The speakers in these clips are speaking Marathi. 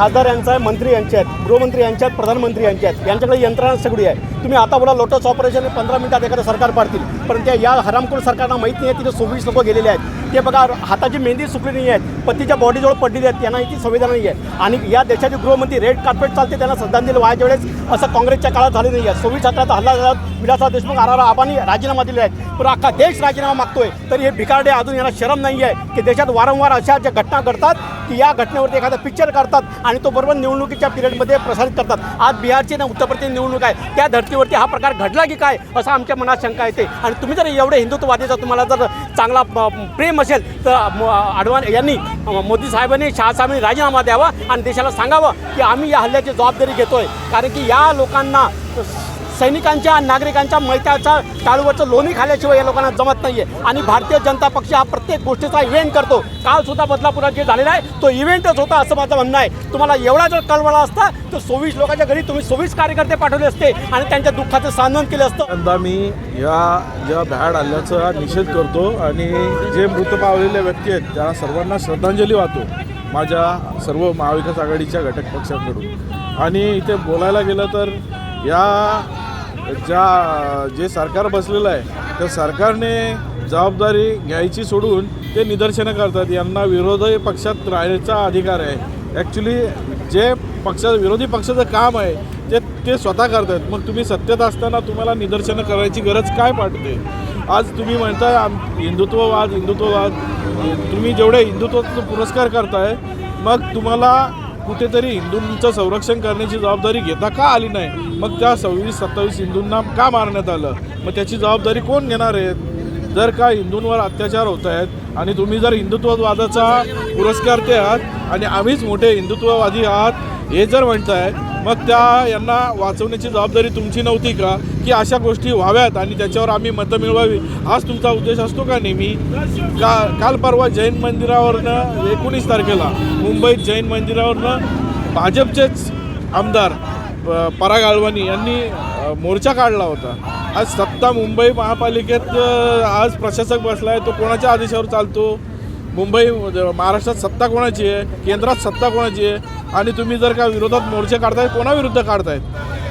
खासदार यांचा आहे मंत्री यांचे आहेत गृहमंत्री यांचे आहेत प्रधानमंत्री यांचे आहेत. यांच्याकडे यंत्रणा सगळी आहे. तुम्ही आता बोला लोटस ऑपरेशन पंधरा मिनिटात एखादं सरकार पाडतील. पण त्या या हरामखोर सरकारना माहीत नाही आहे तिथे सव्वीस लोक गेलेले आहेत. ते बघा हाताची मेहंदी सुकली नाही आहेत पतीच्या बॉडीजवळ पडलेली आहेत त्यांना इथे संवेदना नाही आहे आणि या देशाचे गृहमंत्री रेड कार्पेट चालते त्यांना श्रद्धांजली व्हायच्या वेळेस असं काँग्रेसच्या काळात झाले नाही आहे सव्वीस अकराचा हल्ला झाला विलासराव देशमुख आरारा आर आबांनी राजीनामा दिले आहेत पण अख्खा देश राजीनामा मागतोय. तरी हे भिकारडे अजून यांना शरम नाही आहे की देशात वारंवार अशा ज्या घटना घडतात की या घटनेवरती एखादा पिक्चर काढतात आणि तो बरोबर निवडणुकीच्या पिरियडमध्ये प्रसारित करतात. आज बिहारची ना उत्तर प्रदेश निवडणूक आहे त्या धर्तीवरती हा प्रकार घडला की काय असं आमच्या मनात शंका येते. आणि तुम्ही जर एवढे हिंदुत्ववादीचा तुम्हाला जर चांगला प्रेम प्रेम असेल तर आडवाण यांनी मोदी साहेबांनी शहासाहेबांनी राजीनामा द्यावा आणि देशाला सांगावं की आम्ही या हल्ल्याची जबाबदारी घेतोय. कारण की या लोकांना सैनिकांच्या नागरिकांच्या मैत्याच्या टाळूवरचं लोणी खाल्याशिवाय या लोकांना जमत नाहीये. आणि भारतीय जनता पक्ष हा प्रत्येक गोष्टीचा इव्हेंट करतो. काल सुद्धा बदलापुरात जे झालेला आहे तो इव्हेंटच होता असं माझं म्हणणं आहे. तुम्हाला एवढा जर कळवळा असता तर सव्वीस लोकांच्या घरी तुम्ही सव्वीस कार्यकर्ते पाठवले असते आणि त्यांच्या दुःखाचं सांत्वन केलं असतं. यंदा मी या ज्या भ्याड हल्ल्याचा निषेध करतो आणि जे मृत पावलेले व्यक्ती आहेत त्या सर्वांना श्रद्धांजली वाहतो माझ्या सर्व महाविकास आघाडीच्या घटक पक्षांकडून. आणि इथे बोलायला गेलं तर या ज्या जे सरकार बसलेलं आहे त्या सरकारने जबाबदारी घ्यायची सोडून ते निदर्शनं करतात. यांना विरोधी पक्षात राहण्याचा अधिकार आहे. ॲक्च्युली जे पक्ष विरोधी पक्षाचं काम आहे ते ते स्वतः करतात. मग तुम्ही सत्तेत असताना तुम्हाला निदर्शनं करायची गरज काय पडते? आज तुम्ही म्हणताय आम हिंदुत्ववाद हिंदुत्ववाद. तुम्ही जेवढे हिंदुत्वाचा पुरस्कार करताय मग तुम्हाला कुठेतरी हिंदूंचं संरक्षण करण्याची जबाबदारी घेता का आली नाही? मग त्या सव्वीस सत्तावीस हिंदूंना का मारण्यात आलं? मग त्याची जबाबदारी कोण घेणार आहेत जर का हिंदूंवर अत्याचार होत आहेत आणि तुम्ही जर हिंदुत्ववादाचा पुरस्कार आहात आणि आम्हीच मोठे हिंदुत्ववादी आहात हे जर म्हणताय मग त्या यांना वाचवण्याची जबाबदारी तुमची नव्हती का? की अशा गोष्टी व्हाव्यात आणि त्याच्यावर आम्ही मतं मिळवावी? हाच तुमचा उद्देश असतो का नेहमी? का काल परवा जैन मंदिरावरनं एकोणीस तारखेला मुंबईत जैन मंदिरावरनं भाजपचेच आमदार प- पराग आळवानी यांनी मोर्चा काढला होता. आज सत्ता मुंबई महापालिकेत आज प्रशासक बसला आहे तो कोणाच्या आदेशावर चालतो? मुंबई महाराष्ट्रात सत्ता कोणाची आहे? केंद्रात सत्ता कोणाची आहे? आणि तुम्ही जर का विरोधात मोर्चे काढताय कोणाविरुद्ध काढतायत?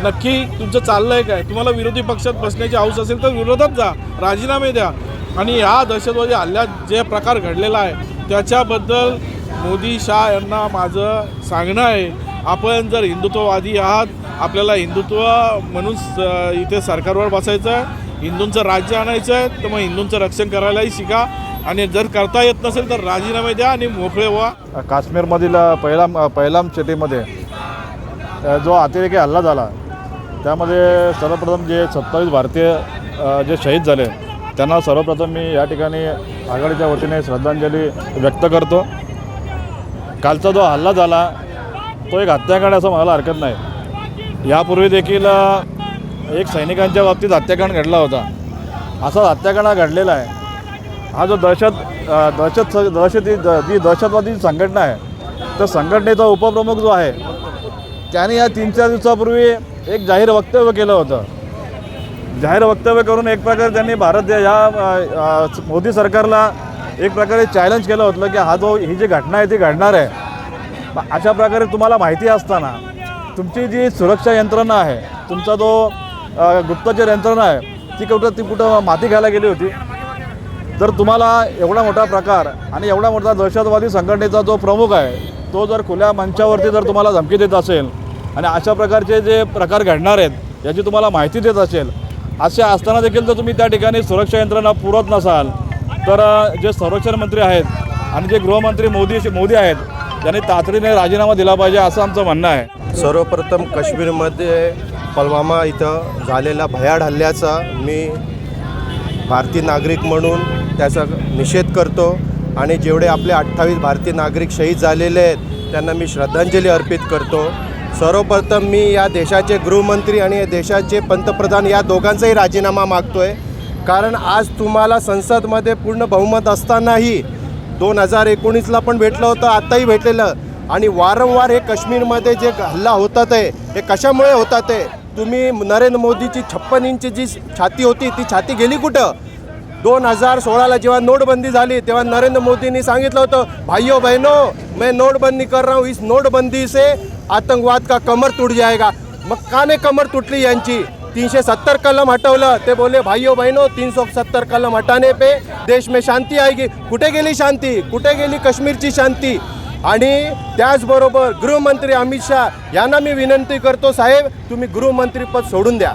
नक्की तुमचं चाललं आहे काय? तुम्हाला विरोधी पक्षात बसण्याची हौस असेल तर विरोधात जा. राजीनामे द्या. आणि ह्या दहशतवादी हल्ल्यात जे प्रकार घडलेला आहे त्याच्याबद्दल मोदी शाह यांना माझं सांगणं आहे. आपण जर हिंदुत्ववादी आहात आपल्याला हिंदुत्व म्हणून इथे सरकारवर बसायचं आहे हिंदूंचं राज्य आणायचं आहे तर मग हिंदूंचं रक्षण करायलाही शिका. आणि जर करता येत नसेल तर राजीनामे द्या आणि मोकळे व्हा. काश्मीरमधील पहिलाम पहिलाम चेटीमध्ये जो अतिरेकी हल्ला झाला त्यामध्ये सर्वप्रथम जे सत्तावीस भारतीय जे शहीद झाले त्यांना सर्वप्रथम मी या ठिकाणी आघाडीच्या वतीने श्रद्धांजली व्यक्त करतो. कालचा जो हल्ला झाला तो एक हत्याकांड असं म्हणायला हरकत नाही. यापूर्वी देखील एक सैनिकांच्या बाबतीत हत्याकांड घडला होता. असा हत्याकांड हा घडलेला आहे. हा जो दहशत दहशत दहशती द- जी दहशतवादी संघटना आहे त्या संघटनेचा उपप्रमुख जो आहे त्याने या तीन चार दिवसापूर्वी एक जाहीर वक्तव्य केलं होतं. जाहीर वक्तव्य करून एक प्रकारे त्यांनी भारत या मोदी सरकारला एक प्रकारे चॅलेंज केलं होतं की हा जो ही जी घटना आहे ती घडणार आहे. अशा प्रकारे तुम्हाला माहिती असताना तुमची जी सुरक्षा यंत्रणा आहे तुमचा जो गुप्तचर यंत्रणा आहे ती कुठं ती कुठं माती घ्यायला गेली होती? जर तुम्हाला एवढा मोठा प्रकार आणि एवढा मोठा दहशतवादी संघटनेचा जो प्रमुख आहे तो जर खुल्या मंचावरती जर तुम्हाला धमकी देत असेल आणि अशा प्रकारचे जे प्रकार घडणार आहेत याची तुम्हाला माहिती देत असेल असे असताना देखील जर तुम्ही त्या ठिकाणी सुरक्षा यंत्रणा पुरत नसाल तर जे संरक्षण मंत्री आहेत आणि जे गृहमंत्री मोदी मोदी आहेत त्यांनी तातडीने राजीनामा दिला पाहिजे असं आमचं म्हणणं आहे. सर्वप्रथम काश्मीरमध्ये पलवामा इथं झालेल्या भयाड हल्ल्याचा मी भारतीय नागरिक म्हणून त्याचा निषेध करतो. आणि जेवढे आपले अठ्ठावीस भारतीय नागरिक शहीद झालेले आहेत त्यांना मी श्रद्धांजली अर्पित करतो. सर्वप्रथम मी या देशाचे गृहमंत्री आणि या देशाचे पंतप्रधान या दोघांचाही राजीनामा मागतो आहे कारण आज तुम्हाला संसदमध्ये पूर्ण बहुमत असतानाही दोन हजार एकोणीसला पण भेटलं होतं आत्ताही भेटलेलं. आणि वारंवार हे काश्मीरमध्ये जे हल्ला होतात आहे हे कशामुळे होतात आहे? तुम्ही नरेंद्र मोदीची छप्पन इंच जी छाती होती ती छाती गेली कुठं? दोन हजार सोळाला जेव्हा नोटबंदी झाली तेव्हा नरेंद्र मोदींनी सांगितलं होतं भाइयों बहनों मैं नोटबंदी कर रहा हूँ इस नोटबंदी से आतंकवाद का कमर तुट जाएगा. मग का नाही कमर तुटली यांची? तीनशे सत्तर कलम हटवलं. ते बोले भाइयों बहिनो तीन सौ सत्तर कलम हटाने पे देश में शांती आएगी. कुठे गेली शांती? कुठे गेली काश्मीरची शांती? आणि त्याचबरोबर गृहमंत्री अमित शहा यांना मी विनंती करतो साहेब तुम्ही गृहमंत्रीपद सोडून द्या.